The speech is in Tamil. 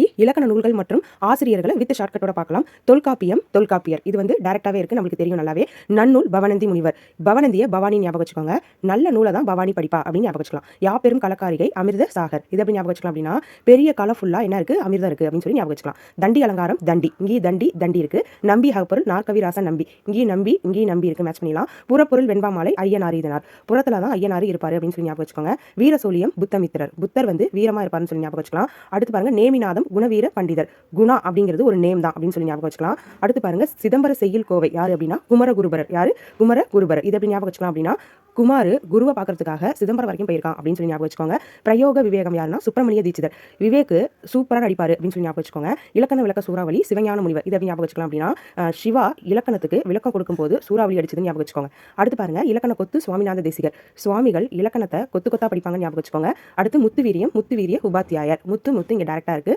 பற்றி இலக்கண நூல்கள் மற்றும் ஆசிரியர்களை வித் ஷார்ட்கட்டோட பார்க்கலாம். தொல்காப்பியம் தொல்காப்பியர். இது வந்து டேரெக்டாகவே இருக்கு. நம்மளுக்கு தெரியும் நல்லாவே. நன்னூல் பவனந்தி முனிவர். பவனந்திய பவானி ஞாபகம் வச்சுக்கோங்க. நல்ல நூலை தான் பவானி படிப்பா அப்படின்னு ஞாபகம் வச்சுக்கலாம். யா பெரும் கலக்காரிகை அமிர்த சாகர். இது எப்படி ஞாபகம் வச்சுக்கலாம் அப்படின்னா பெரிய களம் ஃபுல்லாக என்ன இருக்கு? அமிர்தம் இருக்கு அப்படின்னு சொல்லி ஞாபகம் வச்சுக்கலாம். தண்டி அலங்காரம் தண்டி. இங்கேயும் தண்டி தண்டி இருக்கு. நம்பி ஹகப்பொருள் நாற்கவிராசன் நம்பி. இங்கேயும் நம்பி இங்கேயும் நம்பி இருக்கு. மேட்ச் பண்ணிடலாம். புறப்பொருள் வெண்பாமாலை ஐயனார் இதனார். புறத்தில் தான் ஐயனார் இருப்பார் அப்படின்னு சொல்லி ஞாபகம் வச்சுக்கோங்க. வீரசோலியம் புத்தமித்திரர். புத்தர் வந்து வீரமாக இருப்பார்னு சொல்லி ஞாபகம் வச்சுக்கலாம். அடுத்து பாருங்க நேமிநாதம் குணவீர பண்டிதர். குணா அப்படிங்கிறது ஒரு நேம் தான் அப்படின்னு சொல்லி ஞாபகம் வச்சுக்கலாம். அடுத்து பாருங்க சிதம்பர செய்யில் கோவை. யாரு அப்படின்னா? குமர குருபரர் யாரு? குமர குருபரர் இது எப்படி ஞாபகம் வச்சுக்கலாம் அப்படின்னா குமார் குருவை பார்க்கறதுக்காக சிதம்பரம் வரைக்கும் போயிருக்கான் அப்படின்னு சொல்லி ஞாபகம் வச்சுக்கோங்க. பிரயோக விவேகம் யாருன்னா சுப்பிரமணிய தீட்சிதர். விவேக்கு சூப்பராக நடிப்பார் அப்படின்னு சொல்லி ஞாபகம் வச்சுக்கோங்க. இலக்கண விளக்க சூறாவளி சிவஞான முனிவர் இதை ஞாபகம் வச்சுக்கலாம் அப்படின்னா சிவா இலக்கணத்துக்கு விளக்கம் கொடுக்கும்போது சூறாவளி அடிச்சதுன்னு ஞாபகம் வச்சுக்கோங்க. அடுத்து பாருங்க இலக்கண கொத்து சுவாமிநாத தேசிகர். சுவாமிகள் இலக்கணத்தை கொத்து கொத்தா படிப்பாங்கன்னு ஞாபகம் வச்சுக்கோங்க. அடுத்து முத்து வீரியம் முத்து வீரிய உபாத்தியாயர். முத்து முத்து இங்கே டேரக்டாக இருக்கு.